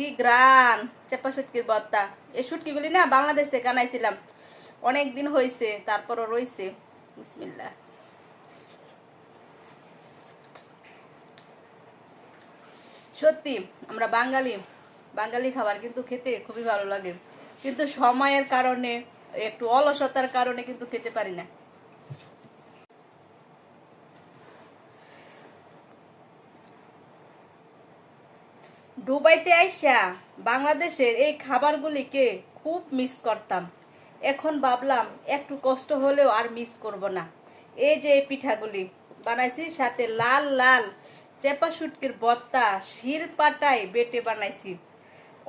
কি গ্রান চেপা শুটকির বত্তা এই শুটকিগুলি না বাংলাদেশ থেকে আনাইছিলাম। অনেক দিন হয়েছে তারপরও রয়েছে বিসমিল্লা সত্যি, আমরা বাঙালি। বাঙালি খাবার কিন্তু খেতে খুবই ভালো লাগে। কিন্তু সময়ের কারণে, একটু অলসতার কারণে কিন্তু খেতে পারি না। দুবাইতে আইসা বাংলাদেশের এই খাবারগুলিকে খুব মিস করতাম। এখন ভাবলাম, একটু কষ্ট হলেও আর মিস করব না। এই যে পিঠাগুলি বানাইছি, সাথে লাল লাল চেপা শুটকির বত্তা শিল পাটায় বেটে বানাইছি।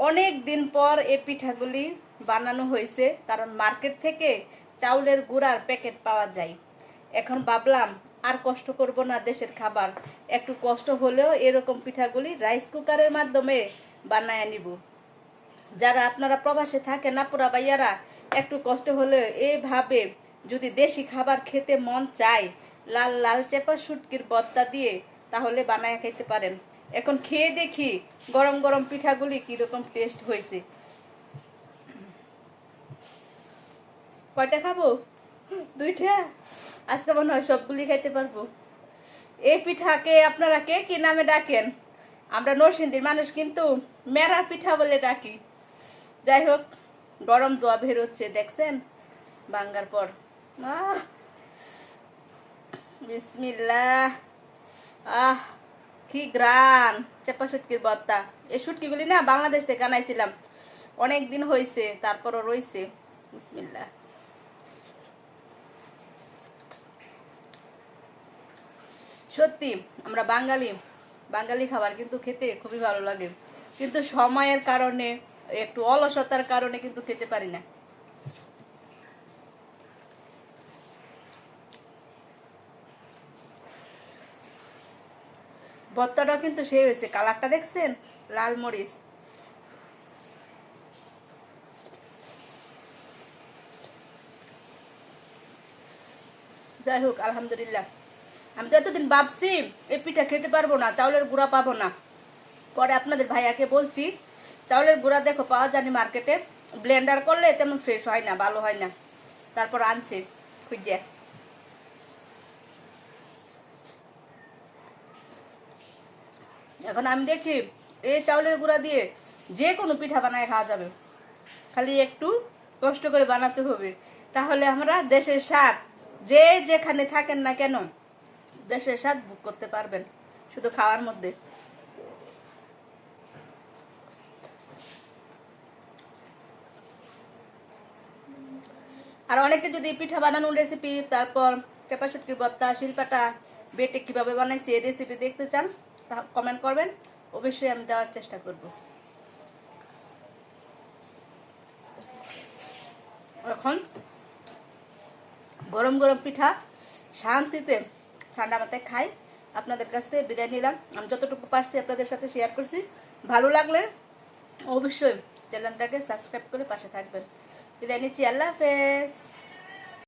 অনেক দিন পর এই পিঠাগুলি বানানো হয়েছে, কারণ মার্কেট থেকে চাউলের গুঁড়ার প্যাকেট পাওয়া যায়। এখন ভাবলাম আর কষ্ট করব না দেশের খাবার। একটু কষ্ট হলেও এরকম পিঠাগুলি রাইস কুকারের মাধ্যমে বানায় নিব। যারা আপনারা প্রবাসে থাকেন না পুরা ভাইয়ারা, একটু কষ্ট হলে এইভাবে যদি দেশি খাবার খেতে মন চায়, লাল লাল চেপা শুটকির বত্তা দিয়ে, তাহলে বানায় খেতে পারেন। এখন খেয়ে দেখি গরম গরম পিঠাগুলি কীরকম টেস্ট হয়েছে কয়টা খাব? দুইটা? আজকে মনে হয় সবগুলি খাইতে পারব। এই পিঠাকে আপনারা কে কি নামে ডাকেন? আমরা নরসিংদীর মানুষ কিন্তু মেরা পিঠা বলে ডাকি। যাই হোক, গরম দোয়া বের হচ্ছে, দেখছেন? বাঙ্গার পর। বিসমিল্লাহ। আহ! কি গ্রান, চেপা শুটকির বত্তা। এই শুটকিগুলি না বাংলাদেশ থেকে আনাইছিলাম। অনেক দিন হয়েছে তারপরও রয়েছে বিসমিল্লাহ। সত্যি, আমরা বাঙালি বাঙালি খাবার কিন্তু খেতে খুবই ভালো লাগে। কিন্তু সময়ের কারণে, একটু অলসতার কারণে কিন্তু খেতে পারি না। ভর্তাটা কিন্তু সেই হয়েছে। কালারটা দেখছেন? লাল মরিচ। যাই হোক, আলহামদুলিল্লাহ। আমি তো এতদিন ভাবছি, এই পিঠা খেতে পারব না, চাউলের গুঁড়া পাবো না। পরে আপনাদের ভাইয়াকে বলছি, চাউলের গুঁড়া দেখো পাওয়া জানি মার্কেটে, ব্লেন্ডার করলে তেমন ফ্রেশ হয় না, ভালো হয় না। তারপর আনছে খুঁজে এখন আমি দেখি, এই চাউলের গুঁড়া দিয়ে যে কোনো পিঠা বানায় খাওয়া যাবে। খালি একটু কষ্ট করে বানাতে হবে। তাহলে আমরা দেশের স্বাদ, যে যেখানে থাকেন না কেন দেশের স্বাদ বুক করতে পারবেন, শুধু খাওয়ার মধ্যে। আর অনেকে যদি পিঠা বানানোর রেসিপি তারপর চেপা শুটকির বত্তা, শিলপাটা, বেটে কীভাবে বানাইছি এই রেসিপি দেখতে চান, তা কমেন্ট করবেন, অবশ্যই আমি দেওয়ার চেষ্টা করব। এখন গরম গরম পিঠা শান্তিতে ঠান্ডা মাথায় খাই। আপনাদের কাছ থেকে বিদায় নিলাম। আমি যতটুকু পারছি আপনাদের সাথে শেয়ার করছি। ভালো লাগলে অবশ্যই চ্যানেলটাকে সাবস্ক্রাইব করে পাশে থাকবেন। বিদায় নিচ্ছি। আল্লাহ হাফেজ।